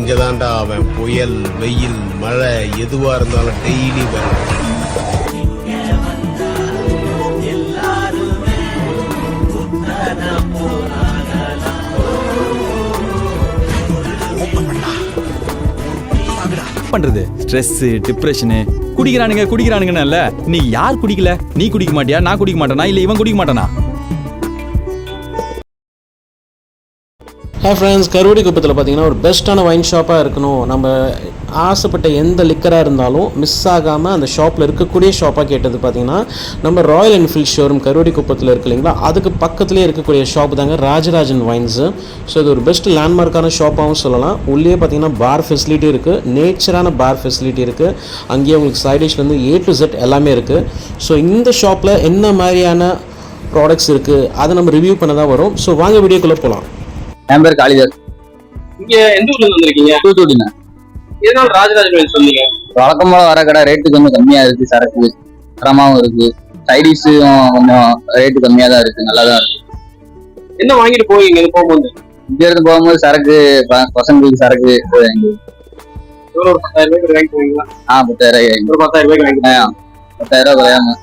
இங்கதான்டா அவன் புயல் வெயில் மழை எதுவா இருந்தாலும் டெய்லி வரும். பண்றது? ஸ்ட்ரெஸ் டிப்ரெஷனு குடிக்கிறானுங்க குடிக்கிறானுங்கன்னு இல்ல. நீ யார் குடிக்கல? நீ குடிக்க மாட்டியா? நான் குடிக்க மாட்டேனா? இல்ல இவன் குடிக்க மாட்டானா? ஹே ஃப்ரெண்ட்ஸ் கருவடி குப்பத்தில் பார்த்தீங்கன்னா ஒரு பெஸ்ட்டான வைன் ஷாப்பாக இருக்கணும். நம்ம ஆசைப்பட்ட எந்த லிக்கராக இருந்தாலும் மிஸ் ஆகாமல் அந்த ஷாப்பில் இருக்கக்கூடிய ஷாப்பாக கேட்டது பார்த்தீங்கன்னா நம்ம ராயல் என்ஃபீல்ட் ஷோரூம் கருவடி குப்பத்தில் இருக்கு இல்லைங்களா? அதுக்கு பக்கத்துலேயே இருக்கக்கூடிய ஷாப் தாங்க ராஜராஜன் வைன்ஸு ஸோ இது ஒரு பெஸ்ட் லேண்ட்மார்க்கான ஷாப்பாகவும் சொல்லலாம். உள்ளே பார்த்தீங்கன்னா பார் ஃபெசிலிட்டி இருக்குது நேச்சரான பார் ஃபெசிலிட்டி இருக்குது அங்கேயே உங்களுக்கு சைடிஷ்லேருந்து ஏ டு செட் எல்லாமே இருக்குது ஸோ இந்த ஷாப்பில் என்ன மாதிரியான ப்ராடக்ட்ஸ் இருக்குது அதை நம்ம ரிவ்யூ பண்ண தான் வரும். ஸோ வாங்க வீடியோக்குள்ளே போகலாம் என் பேர் காளிதாஸ். இங்க எந்த ஊர்ல இருந்து வந்திருக்கீங்க? தூத்துக்குடிண்ணே எதனால ராஜராஜ கோயில் சொன்னீங்க? வழக்கம் போல வர கடை ரேட்டு கொஞ்சம் கம்மியா இருக்கு சரக்கு தரமாவும் இருக்கு. சைடிஸும் கொஞ்சம் ரேட்டு கம்மியா தான் இருக்கு நல்லா தான் இருக்கு. என்ன வாங்கிட்டு போவீங்க இங்க போகும்போது? இங்க இருந்து போகும்போது சரக்கு ப- பசங்களுக்கு சரக்கு வாங்கி- எவ்வளவு ஒரு பத்தாயிரம் ரூபாய்க்கு வாங்கிட்டு போவீங்களா? ஆ பத்தாயிரம் வாங்கி- ஒரு பத்தாயிரம் ரூபாய்க்கு ஆ, பத்தாயிரம் ரூபாய் குறையாம.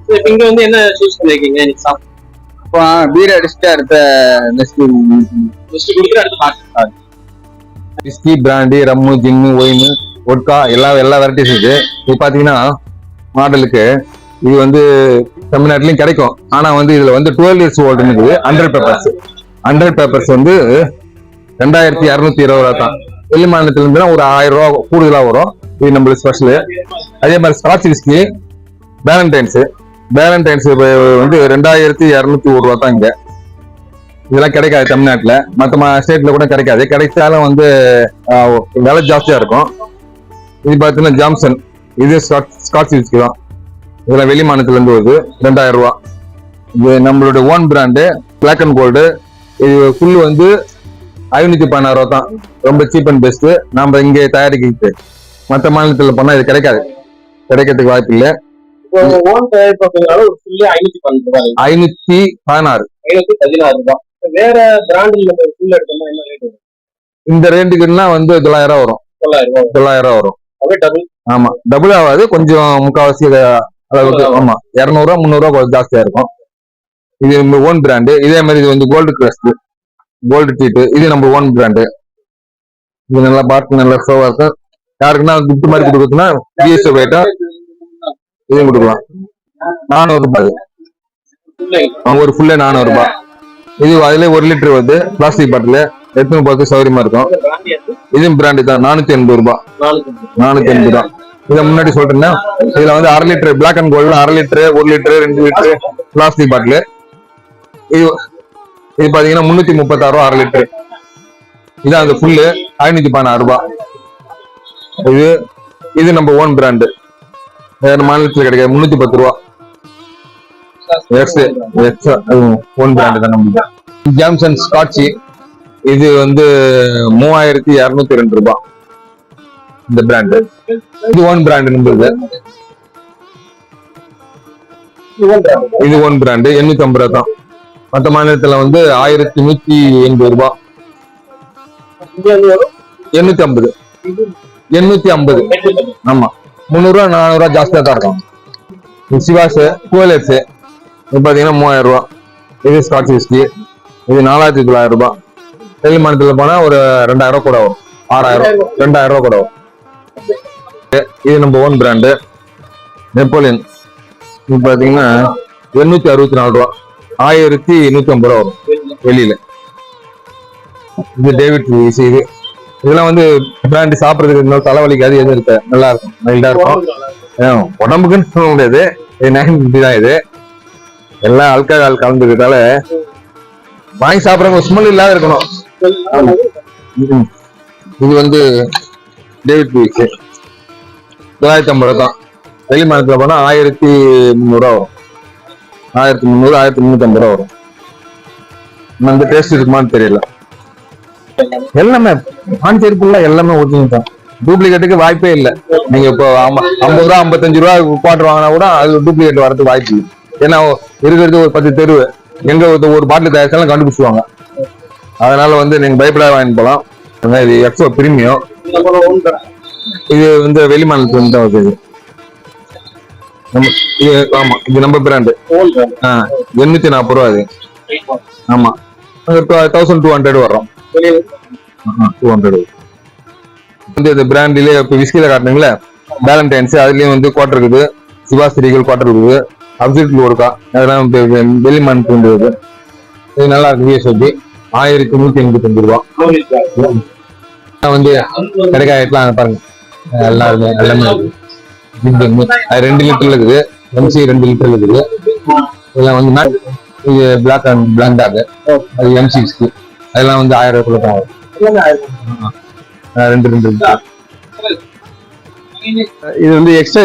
இப்ப இங்க வந்து என்ன சூஸ் பண்ணிருக்கீங்க? இன்னைக்கு சாப்பிட்டு இப்போ பீர் அடிச்சுட்டு அடுத்த whisky brandy rum gin wine vodka எல்லா எல்லா வெரைட்டிஸ் இருக்கு. இது பாத்தீங்கன்னா மாடலுக்கு இது வந்து தமிழ்நாட்டிலயும் கிடைக்கும். ஆனா வந்து இதுல வந்து டுவெல் இயர்ஸ் ஓல்டுன்னு இருக்குது. ஹண்ட்ரட் பேப்பர்ஸ் ஹண்ட்ரட் பேப்பர்ஸ் வந்து ரெண்டாயிரத்தி இரநூத்தி இருபது ரூபா தான். வெளி மாநிலத்துல இருந்துன்னா ஒரு ஆயிரம் ரூபா கூடுதலா வரும். இது நம்மளுக்கு ஸ்பெஷல் அதே மாதிரி ஸ்காட்ச் விஸ்கி வேலண்டைன்ஸ் வேலண்டைன்ஸ் வந்து ரெண்டாயிரத்தி இரநூத்தி ஒரு ரூபா தான் இங்க. இதெல்லாம் கிடைக்காது தமிழ்நாட்டில். மற்ற ஸ்டேட்ல கூட கிடைக்காது. கிடைச்சாலும் வந்து விலை ஜாஸ்தியா இருக்கும். இது பார்த்தீங்கன்னா ஜாம்சன் இது ஸ்காட் ஸ்காட்ச் விஸ்கி தான். இதெல்லாம் வெளி மாநிலத்துலேருந்து வருது. ரெண்டாயிரம் ரூபா. இது நம்மளோட own brand black and gold இது ஃபுல் வந்து ஐநூத்தி பதினாறு ரூபா தான். ரொம்ப சீப் அண்ட் பெஸ்ட் நம்ம இங்கே தயாரிக்கிறது மற்ற மாநிலத்தில் போனால் இது கிடைக்காது. கிடைக்கிறதுக்கு வாய்ப்பு இல்லை ஓன் தயாரிப்பு அப்படிங்கிறனால ஒரு ஃபுல்லி ஐநூத்தி பன்னெண்டு ரூபாய். ஐநூத்தி பதினாறு. ஐநூத்தி பதினாறு ரூபாய். வேற பிராண்டில் நம்ம ஃபுல் எடுத்தோம்னா என்ன ரேட் வரும்? இந்த ரேட்டுக்குன்னா வந்து தொள்ளாயிரம் வரும். தொள்ளாயிரம் ரூபாய் தொள்ளாயிரம் ரூபா வரும். அப்படியே டபுள் ஆமா. டபுள் ஆகாது. கொஞ்சம் முக்காவாசி அளவுக்கு ஆமா. இருநூறுவா முந்நூறுவா கொஞ்சம் ஜாஸ்தியா இருக்கும். இது ஓன் பிராண்டு இதே மாதிரி இது வந்து கோல்டு கிரஸ்ட் கோல்டு டீட்டு இது நம்ம ஓன் பிராண்டு இது நல்லா பார்த்து நல்லா ஷோவா இருக்கும் யாருக்குன்னா கிஃப்ட் மாதிரி கொடுக்குறதுன்னா பிஎஸ்ஓ போயிட்டா இதையும் கொடுக்கலாம். நானூறு ரூபாய் ஒரு ஃபுல்லே நானூறு ரூபாய் இது அதுல ஒரு லிட்டர் வருது பிளாஸ்டிக் பாட்டில் எத்தனை பார்த்து சௌகரியமா இருக்கும். இதுவும் பிராண்டு தான். நானூத்தி எண்பது ரூபாய். நானூத்தி எண்பது ரூபாய். இதை முன்னாடி சொல்றேன்னா இதுல வந்து அரை லிட்டர் பிளாக் அண்ட் கோல்டு அரை லிட்டர் ஒரு லிட்டர் ரெண்டு லிட்டர் பிளாஸ்டிக் பாட்டில் இது இது பாத்தீங்கன்னா முன்னூத்தி முப்பத்தாறு ரூபா அரை லிட்டர் இதான் அந்த ஃபுல்லு ஐநூத்தி பதினாறு ரூபாய். இது இது நம்ம ஓன் பிராண்டு வேற மாநிலத்துல கிடைக்காது. முன்னூத்தி பத்து ரூபா. ஓன் தான். ஜாம்சன் ஸ்காட்சி இது வந்து மூவாயிரத்தி இரநூத்தி ரெண்டு ரூபாய் இந்த பிராண்டு இது ஓன் பிராண்ட் நம்மளுது இது ஓன் பிராண்டு எண்ணூத்தி ஐம்பது ரூபா தான். மற்ற மாநிலத்துல வந்து ஆயிரத்தி நூத்தி எண்பது ரூபாய் எண்ணூத்தி ஐம்பது. எண்ணூத்தி ஐம்பது. ஆமா. முந்நூறு ரூபா நானூறு ரூபா தான் இருக்கும். இது சிவாஸ் இது பாத்தீங்கன்னா மூவாயிரம் ரூபா இது ஸ்காட்ச் விஸ்கி இது நாலாயிரத்தி தொள்ளாயிரம் ரூபாய் வெளி மாநிலத்துல போனா ஒரு ரெண்டாயிரம் ரூபா கூட வரும். ஆறாயிரம் ரெண்டாயிரம் ரூபா கூட வரும். இது நம்ம ஓன் பிராண்டு நெப்போலியன். இது பாத்தீங்கன்னா எண்ணூத்தி அறுபத்தி நாலு ரூபா. ஆயிரத்தி நூத்தி ஐம்பது ரூபா வரும். வெளியில். இது டேவிட் இது. இதெல்லாம் வந்து பிராண்ட் சாப்பிடுறதுக்கு இன்னும் தலைவலிக்கு அது எதுவும் இருக்கு? நல்லா இருக்கும். மைல்டா இருக்கும். உடம்புக்குன்னு சொல்ல முடியாது. இது நெகட்டிவிட்டி தான் இது? எல்லாம் ஆல்கஹால் கலந்துக்கிறதால வாங்கி சாப்பிடுறவங்க ஸ்மெல் இல்லாத இருக்கணும். இது வந்து டேவிட் லூயிஸ் தொள்ளாயிரத்தி ஐம்பது ரூபா தான் வெளி மாநிலத்தில் போனா ஆயிரத்தி முந்நூறுவா வரும். ஆயிரத்தி முந்நூறு ஆயிரத்தி முந்நூத்தி ஐம்பது ரூபா வரும். அந்த டேஸ்ட் இருக்குமான்னு தெரியல. எல்லாமே பாண்டிச்சேரி ஃபுல்லா எல்லாமே ஒரிஜினல் தான். டூப்ளிகேட்டுக்கு வாய்ப்பே இல்லை. நீங்க இப்போ ஐம்பது ரூபா ஐம்பத்தஞ்சு ரூபா குவாட்டர் வாங்கினா கூட அது டூப்ளிகேட் வரதுக்கு வாய்ப்பு இல்லை. ஏன்னா இருக்கிறது ஒரு பத்து தெருவு. எங்க ஒரு- ஒரு பாட்டில் தயாரிச்சாலும் கண்டுபிடிச்சுவாங்க அதனால வந்து நீங்க பயப்படாத வாங்கிட்டு போகலாம் இது எக்ஸோ பிரீமியம் இது வந்து வெளிமாநிலத்துல இருந்து தான் வருது இது. ஆமா இது நம்ம பிராண்டு எண்ணூத்தி நாற்பது ரூபா அது. ஆமா. தௌசண்ட் டூ ஹண்ட்ரட் வரும் டூ ஹண்ட்ரட் வந்து இந்த பிராண்ட்லயே இப்போ விஸ்கில காட்டுனீங்களே வேலண்டைன்ஸ் அதுலயும் வந்து குவார்டர் இருக்குது. சிவாஸ்திரிகள் குவார்டர் இருக்குது. அப்சல்யூட் ஒருக்கா அதெல்லாம் வெளிமான் பிரிண்ட் இருக்குது இது. நல்லா இருக்கு விஎஸ்ஓபி ஆயிரத்தி நூத்தி எண்பத்தி அஞ்சு ரூபா வந்து கடைக்காயத்தெல்லாம் பாருங்க. எல்லாம் இருக்கு எல்லாமே இருக்கு ரெண்டு லிட்டர்ல இருக்குது. எம்சி ரெண்டு லிட்டர் இருக்குது. இதெல்லாம் வந்து இது பிளாக் அண்ட் பிளாக் டாக் அது எம்சிஸ்க்கு அதெல்லாம் வந்து ஆயிரம் ரூபாய்க்குள்ள தான் வரும். ரெண்டு ரெண்டு. இது வந்து எக்ஸ்ட்ரா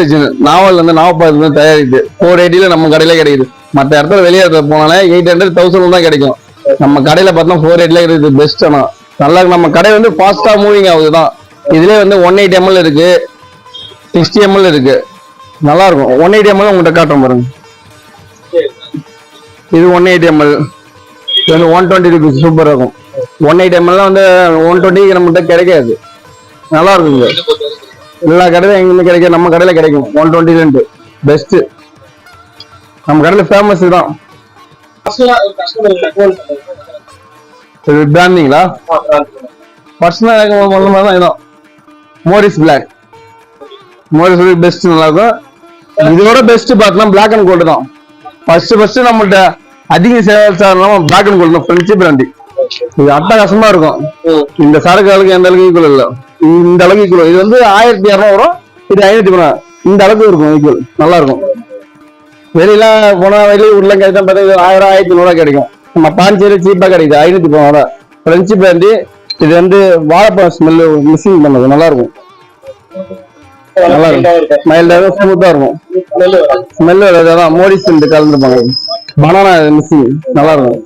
நாவல் வந்து நாவப்பாது வந்து தயாரிக்குது. ஃபோர் எயிட்டில நம்ம கடையில கிடைக்குது. மற்ற இடத்துல வெளியே இடத்துல போனாலே எயிட் ஹண்ட்ரட் தௌசண்ட் தான் கிடைக்கும். நம்ம கடையில பார்த்தா ஃபோர் எயிட்ல இருக்குது பெஸ்ட் ஆனா. நல்லா. நம்ம கடை வந்து ஃபாஸ்டா மூவிங் ஆகுது தான். இதுலயே வந்து ஒன் எயிட் எம்எல் இருக்கு. சிக்ஸ்டி எம்எல் இருக்கு. நல்லா இருக்கும். ஒன் எயிட் எம்எல் உங்கள்கிட்ட காட்டுறோம் பாருங்க. இது ஒன் எயிட் எம்எல் இது வந்து ஒன் டுவெண்ட்டி ருபீஸ் சூப்பர் இருக்கும் ஒன் எயிட் எம்எல்லாம் வந்து ஒன் டுவெண்ட்டிக்கு நம்மகிட்ட கிடைக்காது. நல்லா இருக்குங்க எல்லா கடையிலும் எங்க கிடைக்கும் நம்ம கடையில கிடைக்கும். ஒன் டுவெண்ட்டி ரெண்டு. பெஸ்ட் நம்ம கடையில ஃபேமஸ் தான். இது பிராண்டிங்களா. பர்சனல் எனக்கு முதல்ல மாதிரி தான் இதான் மோரிஸ் பிளாக் மோரிஸ் பெஸ்ட் நல்லா இருக்கும். இதோட பெஸ்ட் பார்த்தோம்னா பிளாக் அண்ட் கோல்டு தான். ஃபர்ஸ்ட் ஃபர்ஸ்ட் நம்மள்ட்ட அதிக ஆகணும் black and gold friendship brandy இது அட்டகாசமா இருக்கும். இந்த சரக்கு அளவுக்கு எந்த அளவுக்கு ஈக்குவல் இல்ல. இந்த அளவுக்கு ஈக்குவல் இது வந்து ஆயிரத்தி இரநூறு வரும். இது ஐநூத்தி மூணு இந்த அளவுக்கு இருக்கும் ஈக்குவல் நல்லா இருக்கும். வெளியில போனா வெளியே உள்ள கிடைச்சா பார்த்தா இது ஆயிரம் ஆயிரத்தி நூறுவா கிடைக்கும். நம்ம பாஞ்சேரி சீப்பா கிடைக்குது. ஐநூத்தி போன பிரெஞ்சு பிராண்டி இது வந்து வாழைப்பழம் ஸ்மெல் மிஸ்ஸிங் பண்ணுது. நல்லா இருக்கும். நல்லா இருக்கும். மைல்டாக ஸ்மூத்தா இருக்கும். வராது. ஸ்மெல் அதான் மோடி ஸ்மெல் கலந்துருப்பாங்க பனானா மிஸ்ஸிங் நல்லா இருக்கும்.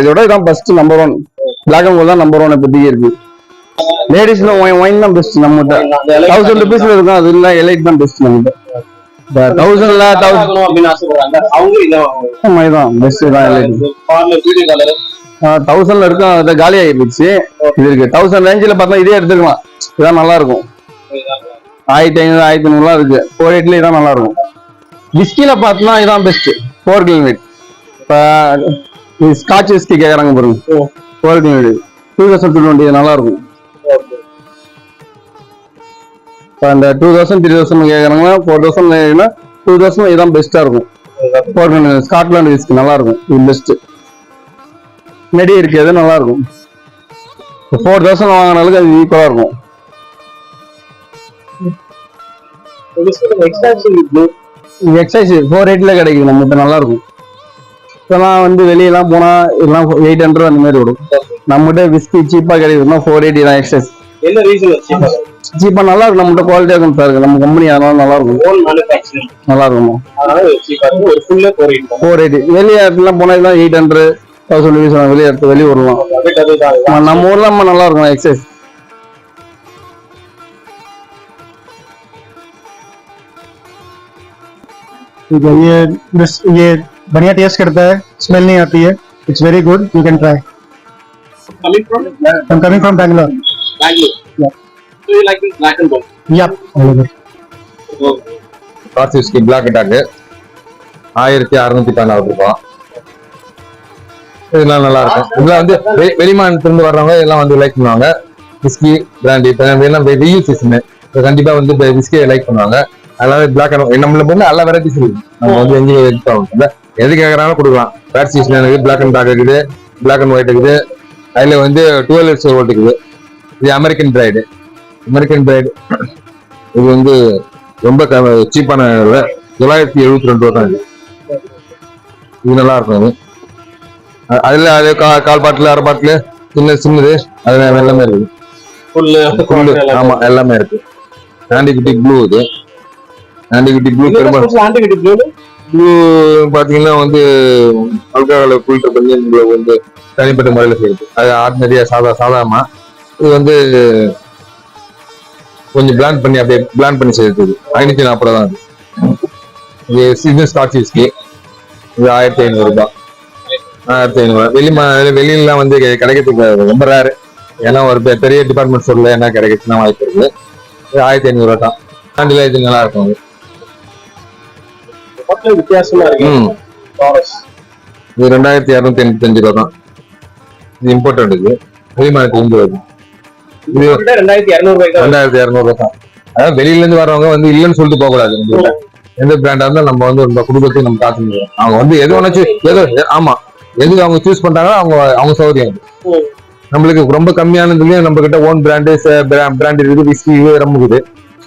இதோட இதான் first number one black and gold தான் நம்பர் ஒன் இப்போதைக்கு இருக்கு. லேடிஸ்ல ஒயின் தான் பெஸ்ட் நம்மகிட்ட. தௌசண்ட் ருபீஸ்ல இருக்கும் அது இல்ல எலைட் தான் பெஸ்ட் நம்மகிட்ட. தௌசண்ட்ல தௌசண்ட் அப்படின்னு ஆசைப்படுறாங்க. அவங்க இதான் பெஸ்ட் தான் எலைட் தௌசண்ட்ல இருக்கும் அது காலி ஆகிடுச்சு இது இருக்கு. தௌசண்ட் ரேஞ்சில் பார்த்தா இதே எடுத்துக்கலாம். இதான் நல்லா இருக்கும். ஆயிரத்தி ஐநூறு ஆயிரத்தி ஐநூறுலாம் இருக்கு. ஃபோர் எயிட்ல இதான் நல்லா இருக்கும். விஸ்கில பார்த்தோம்னா இதான் பெஸ்ட் ஃபோர் கிலோமீட் இப்போ ஸ்காட்ச் விஸ்கி கேட்குறாங்க பாருங்க. Four kilometre two thousand two twenty நல்லா இருக்கும். இப்போ அந்த டூ தௌசண்ட் த்ரீ தௌசண்ட் கேட்குறாங்கன்னா ஃபோர் தௌசண்ட் டூ தௌசண்ட் இதான் பெஸ்ட்டாக இருக்கும். ஃபோர் கிலோமீட்டர் ஸ்காட்லாண்ட் விஸ்கி நல்லா இருக்கும். இது பெஸ்ட்டு நெடி இருக்கு அது நல்லா இருக்கும்? ஃபோர் தௌசண்ட் வாங்கினாலும் அது ஈக்குவலாக இருக்கும். எக்ஸசைஸ் ஃபோர் எயிட்ல கிடைக்குது நம்மகிட்ட நல்லா இருக்கும் இப்பெல்லாம் வந்து வெளியெல்லாம் போனா எல்லாம் எயிட் ஹண்ட்ரட் அந்த மாதிரி வரும் நம்மகிட்ட விஸ்கி சீப்பா கிடைக்குதுன்னா ஃபோர் எயிட்டி தான் எக்ஸசைஸ் என்ன ரீசன் வச்சு சீப்பா நல்லா இருக்கும் நம்மகிட்ட குவாலிட்டியா இருக்கும் சார் நம்ம கம்பெனி அதனால நல்லா இருக்கும் ஓன் மேனுஃபேக்சரிங் நல்லா இருக்கும். ஒரு ஃபுல்லே ஃபோர் எயிட் ஃபோர் எயிட்டி வெளியே இடத்துலாம் போனா இதெல்லாம் எயிட் ஹண்ட்ரட் தௌசண்ட் ருபீஸ் வெளியே எடுத்து வெளியே ஆமா, நம்ம ஊர்ல நம்ம நல்லா இருக்கும் எக்ஸசைஸ் ठीक है ये बस ये बढ़िया टेस्ट करता है स्मेल नहीं आती है it's very good you can try coming from I'm coming from Bangalore. Bangalore. Yeah. So you like this black and gold? Yeah, all of it. Scotch whisky Black Dog ஆயிரத்தி அறுநூத்தி பதினாறு ரூபாய் இதெல்லாம் நல்லா இருக்கும் இதெல்லாம் வந்து வெ- வெளிமாநிலத்திலிருந்து வர்றவங்க இதெல்லாம் வந்து லைக் பண்ணுவாங்க விஸ்கி பிராண்டி எல்லாம் வெயில் சீசனு கண்டிப்பா வந்து விஸ்கியை லைக் பண்ணுவாங்க அதனால பிளாக் அண்ட் நம்மள வந்து எல்லா வெரைட்டிஸ் இருக்கு. நம்ம வந்து எங்கேயும் எடுத்து எது கேட்கறாலும் கொடுக்கலாம். பேட் சீசன் இருக்குது பிளாக் அண்ட் டாக் இருக்குது பிளாக் அண்ட் ஒயிட் இருக்குது. அதுல வந்து டுவெல் இயர்ஸ் ஓல்ட் இருக்குது. இது அமெரிக்கன் பிரைடு அமெரிக்கன் பிரைடு இது வந்து ரொம்ப சீப்பான தொள்ளாயிரத்தி எழுபத்தி ரெண்டு ரூபா தான் இது. இது நல்லா இருக்கும் அது அதுல அது கா- கால் பாட்டில் அரை பாட்டில் சின்ன சின்னது அதுல எல்லாமே இருக்கு Full புல்லு, ஆமா எல்லாமே இருக்கு. ஆண்டிகுட்டி ப்ளூ இது. ஆண்டிகுட்டி ப்ளூ பெரும்பாலும் ஆன்டிகிட்டி ப்ளூ ப்ளூ பாத்தீங்கன்னா வந்து அல்கால ஃபில்டர் பண்ணி உங்களுக்கு வந்து தனிப்பட்ட முறையில் செய்யுது. அது ஆர்டினரியா சாதா சாதாரணமா. இது வந்து கொஞ்சம் பிளான் பண்ணி அப்படியே பிளான் பண்ணி செய்யறது. ஐநூத்தி நாற்பது தான் அது. இது ஸ்காட்ச் விஸ்கி இது ஆயிரத்தி ஐநூறு ரூபாய் ஆயிரத்தி ஐநூறு. வெளி வெளியிலாம் வந்து கிடை- கிடைக்கிறதுக்கு ரொம்ப ரேரு ஏன்னா ஒரு பெரிய டிபார்ட்மெண்ட் ஸ்டோர்ல என்ன கிடைக்குதுன்னா வாய்ப்பு இருக்கு. இது ஆயிரத்தி ஐநூறு ரூபா தான். ஆண்டில் இது நல்லா இருக்கும். வித்தியாசமா இருக்கு. இது ரெண்டாயிரத்தி இரநூத்தி எண்பத்தி அஞ்சு ரூபா தான் இது இம்போர்ட்டட் இது வெளிமாநிலத்துல இருந்து வருது. இது ரெண்டாயிரத்தி இருநூறு ரூபாய்க்கு தான் ரெண்டாயிரத்தி இரநூறு ரூபா தான் அதாவது வெளியில இருந்து வரவங்க வந்து இல்லைன்னு சொல்லிட்டு போக கூடாது. எந்த பிராண்டா இருந்தாலும் நம்ம வந்து நம்ம குடும்பத்துக்கு நம்ம முடியும் அவங்க வந்து எது வேணாச்சு எது ஆமா. எது அவங்க சூஸ் பண்றாங்களோ அவங்க அவங்க சௌகரியம். நம்மளுக்கு ரொம்ப கம்மியானதுலயும் நம்ம கிட்ட ஓன் பிராண்டு பிராண்ட் இருக்குது. விஸ்கி ரொம்ப இருக்குது.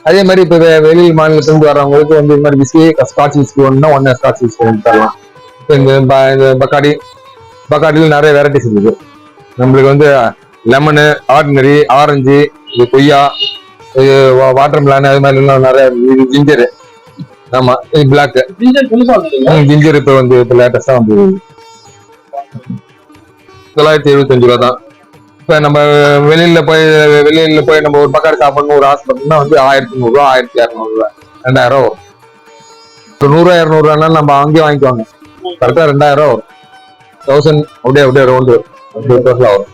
அதே மாதிரி இப்ப வெ- வெளி மாநிலத்துல இருந்து வர்றவங்களுக்கு வந்து இந்த மாதிரி விஸ்கி ஸ்காட்ச் விஸ்கி ஒன்னா ஒன்னு ஸ்காட்ச் விஸ்கி ஒன்று தரலாம். இப்ப இந்த இந்த பக்காடி பக்காடியில் நிறைய வெரைட்டிஸ் இருக்குது. நம்மளுக்கு வந்து லெமனு ஆர்டினரி ஆரஞ்சு இது கொய்யா இது வாட்டர் மிலான் அது மாதிரி எல்லாம் நிறைய இது ஜிஞ்சரு ஆமா இது பிளாக் ஜிஞ்சர் இப்ப வந்து இப்ப லேட்டஸ்டா வந்து தொள்ளாயிரத்தி எழுபத்தஞ்சு ரூபா தான் இப்ப நம்ம வெளியில போய் வெளியில போய் நம்ம ஒரு பக்காடி சாப்பிடணும் ஒரு ஆசைப்பட்டோம்னா வந்து ஆயிரத்தி நூறுரூவா ஆயிரத்தி இரநூறுவா ரெண்டாயிரம் வரும். இப்போ நூறுரூவா இரநூறுவானாலும் நம்ம அங்கேயே வாங்கிக்குவாங்க. கரெக்டா ரெண்டாயிரம் ரூபா வரும். தௌசண்ட் அப்படியே அப்படியே ரவுண்டு அப்படியே வரும்.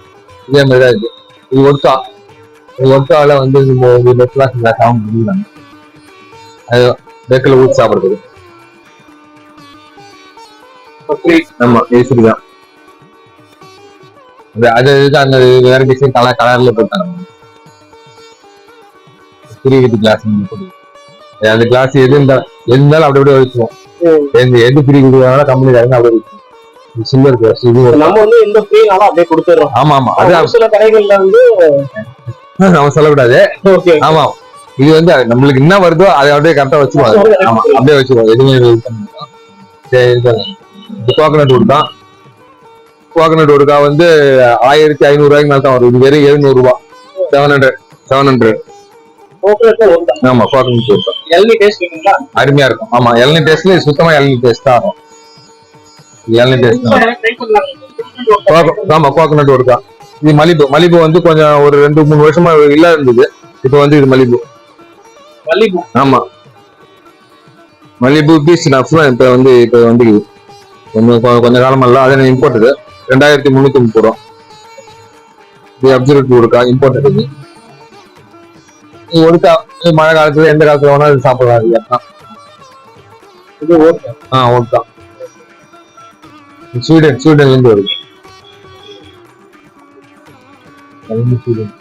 இதே மாதிரி தான் இருக்கு. இது ஒர்க்கா இது ஒர்க்காவில் வந்து இந்த இது நெட்லாம் சாப்பிட முடியல. அது பேக்கில் ஊற்றி சாப்பிடுறதுக்கு ஆமா ஏசிடி தான். அது அது இது அந்த வேற டிசைன் கலர் கலர்ல போட்டாங்க பிரிவிட்டு கிளாஸ் அந்த கிளாஸ் எது இருந்தாலும் எது இருந்தாலும் அப்படி அப்படியே வச்சுருவோம் எந்த எது பிரி கொடுக்குறாங்களோ கம்பெனி காரங்க வச்சுருவோம் சில்வர் கிளாஸ் இது நம்ம வந்து எந்த ஃப்ரீனாலும் அப்படியே கொடுத்துறோம் ஆமா ஆமா. அது சில கடைகள்ல வந்து நம்ம சொல்லக்கூடாது. ஓகே ஆமா. இது வந்து நம்மளுக்கு என்ன வருதோ அதை அப்படியே கரெக்டா வச்சுருவாங்க ஆமா அப்படியே வச்சுருவோம் எதுவுமே இது பண்ண கோகனட் woodக்கா வந்து ஆயிரத்தி ஐநூறு ரூபாய்க்கு மேல தான் வரும். இது வெறும் எழுநூறு ரூபாய் செவன் ஹண்ட்ரட் செவன் ஹண்ட்ரட் ஆமா கோகனட் டேஸ்ட் அருமையா இருக்கும். ஆமா இளநீ டேஸ்ட்ல சுத்தமா இளநீ டேஸ்ட் தான் இளநீ டேஸ்ட் தான் ஆமா கோகனட் தான் இது மலிபு மலிபு வந்து கொஞ்சம் ஒரு ரெண்டு மூணு வருஷமா இல்ல இருந்தது. இப்போ வந்து இது மலிபு மல்லிகைப்பூ ஆமா. மல்லிகைப்பூ பீஸ் நப்ஸ் தான் இப்போ வந்து இப்போ வந்து கொஞ்சம் கொ- கொஞ்ச காலமெல்லாம் அது இம்போர்ட்டது ரெண்டாயிரத்தி முந்நூத்தி முப்பது ரூபா. இது அப்சர்வ் ஒருக்கா இம்போர்ட்டட் இது இது மழை காலத்துல எந்த காலத்துல வேணாலும் சாப்பிடலாம். இது ஓகே. ஆ ஒருக்கா ஸ்வீடன் ஸ்வீடன்ல இருந்து வருது. ஸ்வீடன்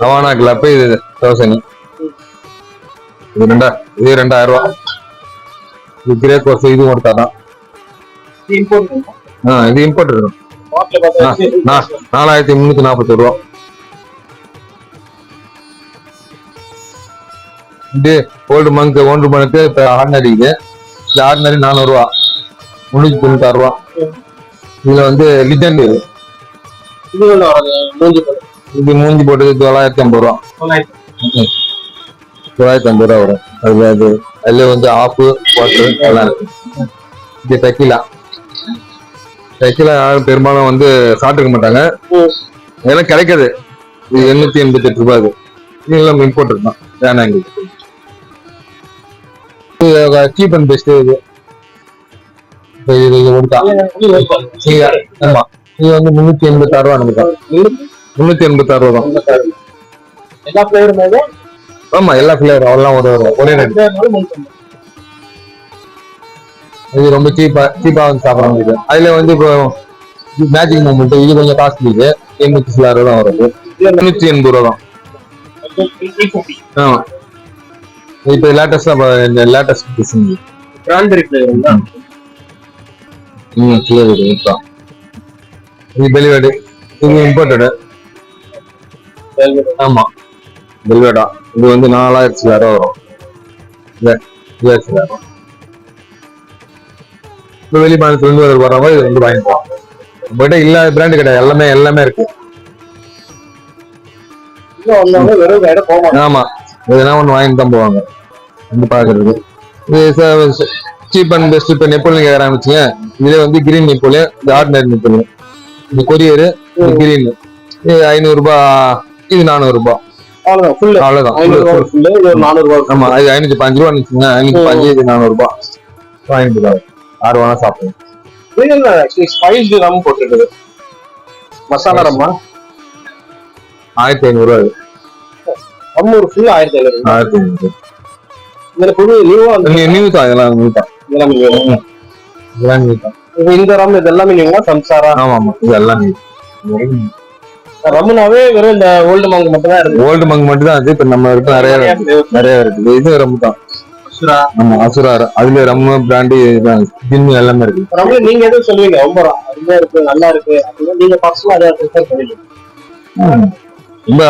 ரவானா கிளப் இது தௌசண்ட் இது ரெண்டா இது ரெண்டாயிரம் ரூபா. இம்போர்ட் ஆ இது இம்போர்ட் இருக்கும் பாட்டில் பார்த்தா நா- நாலாயிரத்தி முன்னூத்தி நாற்பத்தி ரூபா. இது ஓல்டு மங்க் ஒன்று மணிக்கு இப்போ ஆர்டினரி இது. இந்த ஆர்டினரி நானூறுரூவா முன்னூத்தி தொண்ணூத்தாறு ரூபா. இதுல வந்து லிஜெண்ட் இது. இது மூஞ்சி போட்டது தொள்ளாயிரத்தி ஐம்பது ரூபா. தொள்ளாயிரத்தி ஐம்பது ரூபா வரும். அதுல அது அதுல வந்து ஆப்பு வாட்டர் எல்லாம் இருக்கு. இது டக்கிலா டெக்கிலா யாரும் பெரும்பாலும் வந்து சாப்பிட்டுக்க மாட்டாங்க. இதெல்லாம் கிடைக்காது. இது எண்ணூத்தி எண்பத்தி எட்டு ரூபாய் இது எல்லாம் இம்போர்ட் தான். வேணாம் எங்களுக்கு சீப் அண்ட் பெஸ்ட் இது. இது இது ஆமா. இது வந்து முன்னூத்தி எண்பத்தி ஆறு ரூபா நமக்கு. முன்னூத்தி எண்பத்தி ஆறு ரூபா தான். எல்லா ஃபிளேவரும் ஆமா எல்லா ஃபிளேவர் எல்லாம் ஒரு ஒரு- ஒரே ரேட் இது ரொம்ப சீப்பா சீப்பா வந்து சாப்பிட முடியுது. அதுல வந்து இப்போ மேஜிக் மூமெண்ட் இது கொஞ்சம் காஸ்ட்லி இது. எண்ணூத்தி சில ரூபா தான் வருது. எண்ணூத்தி எண்பது ரூபா தான் ஆமா. இப்போ லேட்டஸ்டா இந்த லேட்டஸ்ட் டிசைன் கிரான்பெரி ஃபிளேவர் ம் கிளியர் இது இப்போ இது பெலிவேடு இது இம்போர்ட்டடு ஆமா. பெல்வேடா இது வந்து நாலாயிரத்தி ரூபா. வரும் ஐயாயிரத்தி ரூபா இப்போ வெளி மாநிலத்துல இருந்து வர்றவங்க இது வந்து வாங்கிக்கலாம் நம்மகிட்ட இல்லாத பிராண்டு கிடையாது. எல்லாமே எல்லாமே இருக்கு. வேற ஆமா. எதுனா ஒண்ணு வாங்கிட்டு தான் போவாங்க. வந்து பாக்குறது. இது சீப் அண்ட் பெஸ்ட் இப்போ நெப்போலியன் கேட்க ஆரம்பிச்சுங்க இதுல வந்து கிரீன் நெப்போலியன் இது ஆர்டினரி நெப்போலியன் இது கொரியர் கிரீன் இது ஐநூறு ரூபாய் இது நானூறு ரூபாய் அவ்வளவுதான் ஃபுல்லு அவ்வளவுதான் ஐநூறு ரூபா ஃபுல்லு இது ஒரு நானூறு ரூபா ஆமா ஐநூத்தி பஞ்சு ரூபா ஐநூத்தி பஞ்சு இது நானூறு ரூபாய் வாங்கிட்டு ஆறு வேணா சாப்பிடுவோம். இது ஆக்சுவலி ஸ்பைஸ்டு ரம் போட்டுருக்குது. மசாலா ரம்மா ஆயிரத்தி ஐநூறு ரூபா இது. ரம் ஒரு ஃபுல் ஆயிரத்தி ஐநூறு. ஆயிரத்தி ஐநூறு. இதுல புது நியூவா நியூ தான் இதெல்லாம் நியூ தான் எல்லாமே new. இதெல்லாம் நியூ தான் இப்ப இந்த ரம் இது எல்லாமே நியூவா சம்சாரா? ஆமா ஆமா இது எல்லாம் நியூ ரம்னாவே வெறும் இந்த ஓல்டு மாங்கு மட்டும் தான் இருக்கு. ஓல்டு மங்க் மட்டும் தான் அது இப்ப நம்ம இருக்கு நிறைய நிறைய இருக்குது இது ரம் தான் ஆமா அசுரா. அதுல ரம்மு பிராண்டி ஜின்னு எல்லாமே இருக்கு. ரம்ல நீங்க எதுவும் சொல்லுவீங்க? ரொம்ப அருமையா இருக்கு நல்லா இருக்கு. நீங்க பர்சனலா அதை ரொம்ப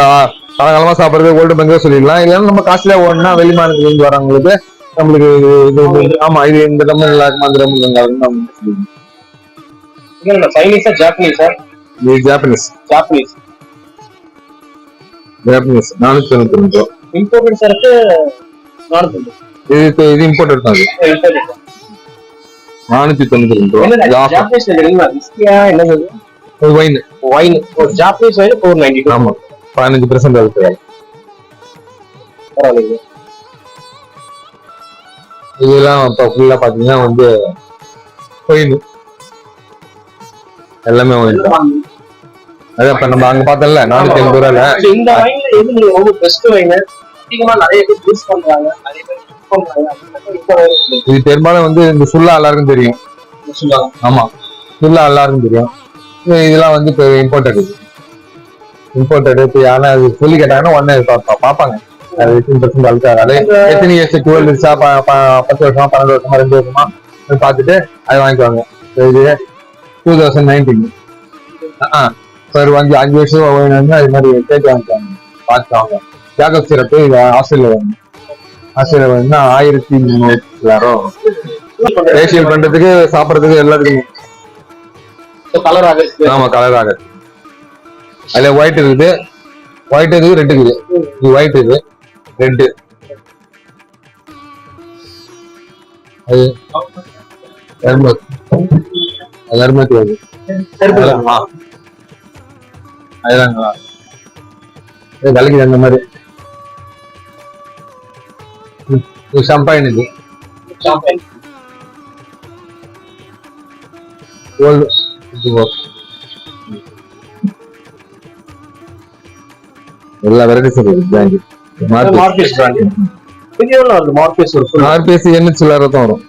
காலகாலமா சாப்பிடுறது ஓல்டு மங்கே சொல்லிடலாம். இல்லைன்னா நம்ம காஸ்ட்லியா ஓடனா வெளி மாநிலத்துல இருந்து வரவங்களுக்கு நம்மளுக்கு இது ஆமா இது. இந்த ரம் நல்லா இருக்குமா அந்த ரம் நல்லா இருக்குமா சைனீஸா ஜாப்பனீஸா இது ஜாப்பனீஸ் ஜாப்பனீஸ் ஜாப்பனீஸ் நானூத்தி தொண்ணூத்தி ரெண்டு இம்போர்ட்டட் சரக்கு நானூத்தி இது இது இம்போர்ட் தான் நானூத்தி தொண்ணூத்தி ரெண்டு ரூபா. ஜாப்பனீஸ் என்னது இது வைன் வைன் ஒரு ஜாப்பனீஸ் வைன் ஃபோர் நைன்டி ஆமா. பதினஞ்சு பெர்சென்ட் இருக்கு பரவாயில்லைங்க இதெல்லாம் இப்ப ஃபுல்லா பாத்தீங்கன்னா வந்து ஒயின் எல்லாமே ஒயின் அதான் இப்ப நம்ம அங்க பார்த்தோம்ல நானூத்தி எண்பது So, இந்த வைன்ல எது நீங்க ரொம்ப பெஸ்ட் வைன் அதிகமா நிறைய பேர் யூஸ் பண்றாங்க. நிறைய இது. பெரும்பாலும் வந்து இந்த ஃபுல்லா எல்லாருக்கும் தெரியும். ஆமா. ஃபுல்லா எல்லாருக்கும் தெரியும். இது- இதெல்லாம் வந்து இப்போ இம்போர்ட்டட் இம்போர்ட்டட் இப்போ யாரா அது சொல்லி கேட்டாங்கன்னா உடனே பார்ப்பாங்க. அது பர்சன்ட் அழுக்காது எத்தனை இயர்ஸ் டுவெல் இயர்ஸா பத்து வருஷமா பன்னெண்டு வருஷமா ரெண்டு வருஷமா பார்த்துட்டு அதை வாங்கிக்குவாங்க. இது டூ தௌசண்ட் நைன்டீன் ஆ. ஒரு அஞ்சு அஞ்சு வருஷம் வேணும்னா இது மாதிரி கேட்டு பார்த்துவாங்க ஜாகப் சிறப்பு இது ஆஸ்திரேலியா வாங்க ஆஸ்திரேலியா வாங்கினா ஆயிரத்தி முந்நூறு எல்லாரும் ஃபேஷியல் பண்றதுக்கு சாப்பிடறதுக்கு எல்லாத்துக்கும். கலர் ஆகுது ஆமா கலர் ஆகுது அதுல ஒயிட் இருக்குது. ஒயிட் இருக்குது ரெட் இருக்குது. இது ஒயிட் இது ரெட் அது எர்மத் அது எர்மத் வருது அதெல்லாம், ஆ. அதுதான் நல்லா இருக்கும். இது விலைக்கு அந்த மாதிரி இது எல்லா வெரைட்டிஸ் இருக்கு பிராண்ட் மார்க்கெட் பிராண்ட் இது எவ்வளவு வருது? மார்க்கெட் ஒரு என்ன சில்லற தான் வரும்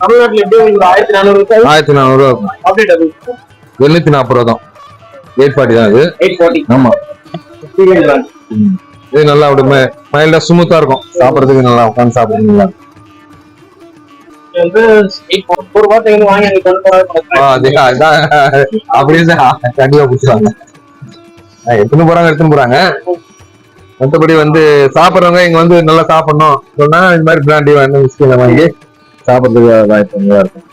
தமிழ்நாட்டுல எப்படி உங்களுக்கு ஆயிரத்தி நானூறு ஆயிரத்தி நானூறு ரூபா இருக்கும் எழுநூத்தி நாற்பது ரூபா தான். எயிட் ஃபார்ட்டி தான் இது எயிட் ஃபார்ட்டி ஆமா. இது நல்லா அப்படியே மைல்டா ஸ்மூத்தா இருக்கும். சாப்பிடறதுக்கு நல்லா உட்காந்து சாப்பிடுறீங்களா ஒரு எடுத்துன்னு போறாங்க எடுத்துன்னு போறாங்க? மற்றபடி வந்து சாப்பிட்றவங்க இங்க வந்து நல்லா சாப்பிடணும். சொன்னா இந்த மாதிரி பிராண்டி வாங்கி விஸ்கில வாங்கி சாப்பிட்றதுக்கு வாய்ப்பு நல்லா இருக்கும்.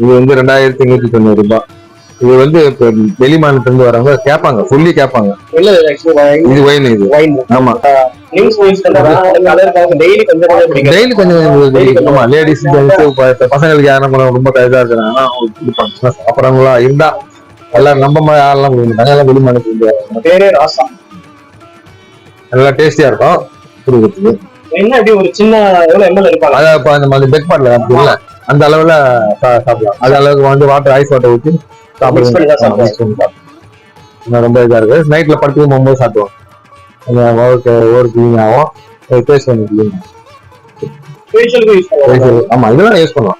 இது வந்து ரெண்டாயிரத்தி நூத்தி தொண்ணூறு ரூபாய். இது வந்து வெளி மாநிலத்துல இருந்து வரவங்க கேட்பாங்க சொல்லி கேட்பாங்க இது ஒயின் இது? ஆமா. டெய்லி கொஞ்சம் லேடிஸ் பசங்களுக்கு யாரும் ரொம்ப இதா இருக்கிறாங்கன்னா. சாப்பிட்றவங்களா இருந்தா எல்லாரும் நம்ம மாதிரி ஆளெல்லாம் கொடுக்க எல்லாம் வெளி. பேரே ராசா. நல்லா டேஸ்டியா இருக்கும். குடுக்கறதுக்கு. என்ன அப்படி ஒரு சின்ன எவ்வளவு எம்எல் இருப்பாங்க அதான் இப்ப அந்த மாதிரி பெக் பாட்டில் அந்த அளவுல சாப்பிடலாம். அது அளவுக்கு வந்து வாட்டர் ஐஸ் வாட்டர் ஊற்றி சாப்பிடுவோம் ரொம்ப இதா இருக்கு. நைட்ல படுத்து போகும்போது சாப்பிடுவோம். ஒரு கிளீன் ஆகும். ஆமா இதெல்லாம் யூஸ் பண்ணலாம்.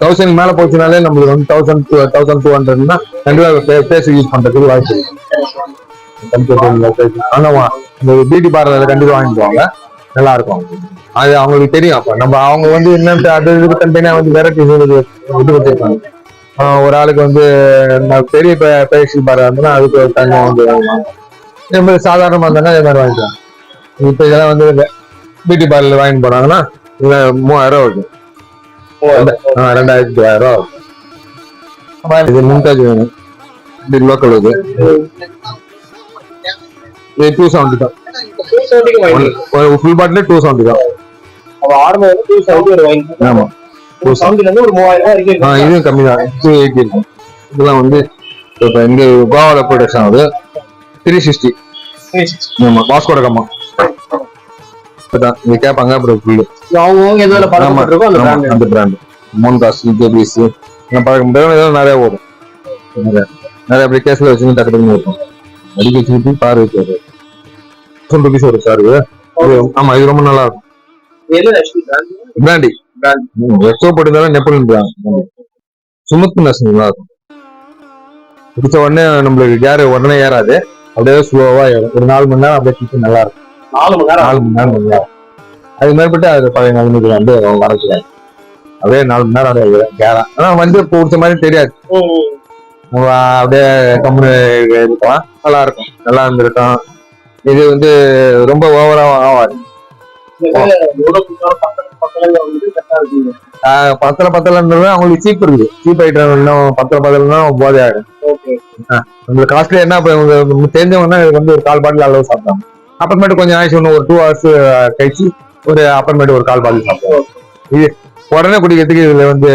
தௌசண்ட் மேல போச்சுனாலே நம்மளுக்கு வந்து தௌசண்ட் டூ தௌசண்ட் டூ ஹண்ட்ரட்னா கண்டிப்பா பேஸ் யூஸ் பண்றதுக்கு வாய்ப்பு ஆனா வா- இந்த பியூட்டி பார்லர்ல கண்டிப்பா வாங்கிக்குவாங்க நல்லா இருக்கும். அது அவங்களுக்கு தெரியும். அப்ப நம்ம அவங்க வந்து என்னன்ட்டு அது வந்து இது வச்சிருக்காங்க ஆஹ் ஒரு ஆளுக்கு வந்து நான் பெரிய பேசி பார்லர் இருந்ததுன்னா அதுக்கு ஒரு தனியா வந்து வாங்குவாங்க. நம்ம சாதாரணமா இருந்தாங்கன்னா இதே மாதிரி வாங்கிக்கலாம். இப்ப இதெல்லாம் வந்து பியூட்டி பார்லர் வாங்கி போனாங்கன்னா இதுல மூவாயிரம் ரூபா இருக்கும் ரெண்டாயிரத்தி தொள்ளாயிரம் ரூபா. இது மும்தாஜ் வேணும். இது லோக்கல் இது. இது டூ செவன்டி தான். ஃபுல் பாட்டில் டூ செவன்டி தான். அப்ப இதுவும் கம்மி தான். டூ எயிட்டி இருக்கும் இதெல்லாம் வந்து இப்போ இந்த கோவால ப்ரொடக்ஷன் ஆகுது. த்ரீ சிக்ஸ்டி ஆமா வாஸ்கோட கம்மா. இப்பதான் இது கேட்பாங்க அப்புறம் ஃபுல்லு அவங்க எதுல படம் இருக்கோ அந்த பிராண்ட் அந்த பிராண்ட் மோன்காஸ் ஜெபிஸ் நான் பழக்க முடியாது இதெல்லாம் நிறைய ஓடும் நிறைய. அப்படி கேஸ்ல வச்சுன்னு டக்கு டக்குன்னு ஓடும் அடிக்க வச்சுக்கிட்டு வச்சு டுவெண்ட்டி ருபீஸ் ஒரு கார் ஆமா இது ரொம்ப நல்லா இருக்கும். பிராண்ட் போட்டிருந்தாலும் நெப்போலியன் சுமத்துனஸ் நல்லா இருக்கும் பிடிச்ச உடனே நம்மளுக்கு கேர் உடனே ஏறாது. அப்படியே ஸ்லோவா ஏறும். ஒரு நாலு மணி நேரம் அப்படியே கிட்ட நல்லா இருக்கும். நாலு மணி நேரம் நாலு மணி நேரம் நல்லா அது மேற்பட்டு அது பழைய நிலைமைக்கு வந்து வரக்கூடாது அப்படியே நாலு மணி நேரம் அப்படியே கேரா ஆனா வந்து பிடிச்ச மாதிரி தெரியாது. நம்ம அப்படியே கம்முனு இருக்கலாம். நல்லா இருக்கும். நல்லா இருந்திருக்கும். இது வந்து ரொம்ப ஓவரா ஆகாது. பத்தல பத்தலன்றது அவங்களுக்கு சீப் இருக்குது சீப் ஐட்டம் இன்னும் பத்தல பத்தலன்னா போதை ஆயிடும் நம்மளுக்கு காஸ்ட்லி என்ன தெரிஞ்சவங்கன்னா இதுக்கு வந்து ஒரு கால் பாட்டில் அளவு சாப்பிட்டாங்க அப்புறமேட்டு கொஞ்சம் ஆயிடுச்சு இன்னும் ஒரு டூ ஹவர்ஸ் கழிச்சு ஒரு அப்புறமேட்டு ஒரு கால் பாட்டில் சாப்பிடுவோம் இது உடனே குடிக்கிறதுக்கு இதுல வந்து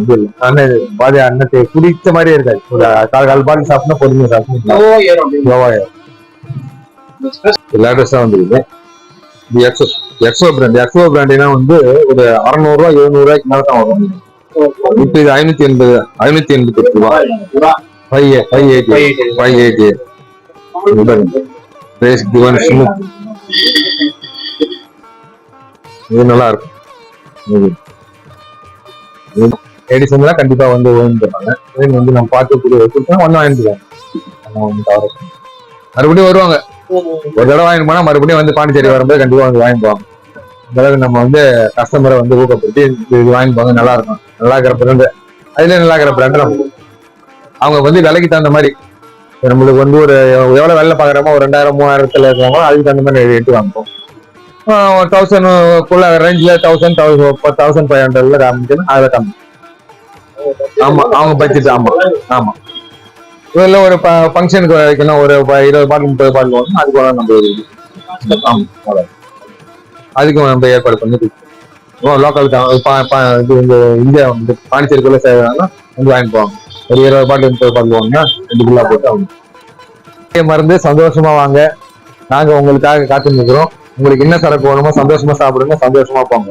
இது இல்லை. அண்ணன் பாதி அண்ணன் குடிச்ச மாதிரியே இருக்காது. ஒரு கால் கால் பாட்டில் சாப்பிட்டா பொறுமையாக அப்படின்னு ஸ்லோவா லேட்டஸ்டா வந்துருக்கு இது எக்ஸோ பிராண்ட் எக்ஸோ பிராண்டினா வந்து ஒரு அறநூறுவா எழுநூறு ரூபாய்க்கு மேல தான் வரும். இப்போ இது ஐநூத்தி எண்பது ஐநூத்தி எண்பத்தி எட்டு ரூபா. Five five eighty five eighty race கிவன் ஸ்மூத் இது நல்லா இருக்கும். லேடிஸ் எல்லாம் கண்டிப்பா வந்து ஓய்ந்துருப்பாங்க வந்து நம்ம பார்த்து கூடிய வச்சுருக்கோம் ஒன்னும் வாங்கிடுவாங்க மறுபடியும் வருவாங்க. ஒரு தடவை வாங்கிட்டு போனா மறுபடியும் வந்து பாண்டிச்சேரி வரும்போது கண்டிப்பா வந்து அந்த அளவுக்கு நம்ம வந்து கஸ்டமரை வந்து ஊக்கப்படுத்தி இது வாங்கி வாங்கிட்டு போங்க நல்லா இருக்கும். நல்லா இருக்கிற பிராண்டு அதுல நல்லா இருக்கிற பிராண்டு நம்ம அவங்க வந்து விலைக்கு தகுந்த மாதிரி நம்மளுக்கு வந்து ஒரு எவ்வளவு வேலை பாக்குறோமோ ஒரு ரெண்டாயிரம் மூவாயிரத்துல இருக்கவங்க அதுக்கு தகுந்த மாதிரி எட்டு வாங்குவோம் தௌசண்ட் குள்ள ரேஞ்சில் தௌசண்ட் தௌசண்ட் தௌசண்ட் ஃபைவ் ஹண்ட்ரட்ல காமிக்கணும் அதை கம்மி. ஆமா அவங்க பட்ஜெட் ஆமா ஆமா. இதில் ஒரு ஃபங்க்ஷனுக்கு வைக்கணும் ஒரு ப- இருபது பாட்டில் முப்பது பாட்டில் வரணும் அதுக்கு நம்ம ஆமா அதுக்கும் அதுக்கு நம்ம ஏற்பாடு பண்ணி லோக்கல் இது இந்த இந்தியா வந்து பாண்டிச்சேரிக்குள்ள செய்யறாங்கன்னா வந்து வாங்கிட்டு போவாங்க. ஒரு இருபது பாட்டில் முப்பது பாட்டில் வாங்கினா ரெண்டு குள்ளா போட்டு அவங்க இதே மருந்து சந்தோஷமா வாங்க. நாங்க உங்களுக்காக காத்து நிற்கிறோம் உங்களுக்கு என்ன சரக்கு வேணுமோ சந்தோஷமா சாப்பிடுங்க சந்தோஷமா போங்க.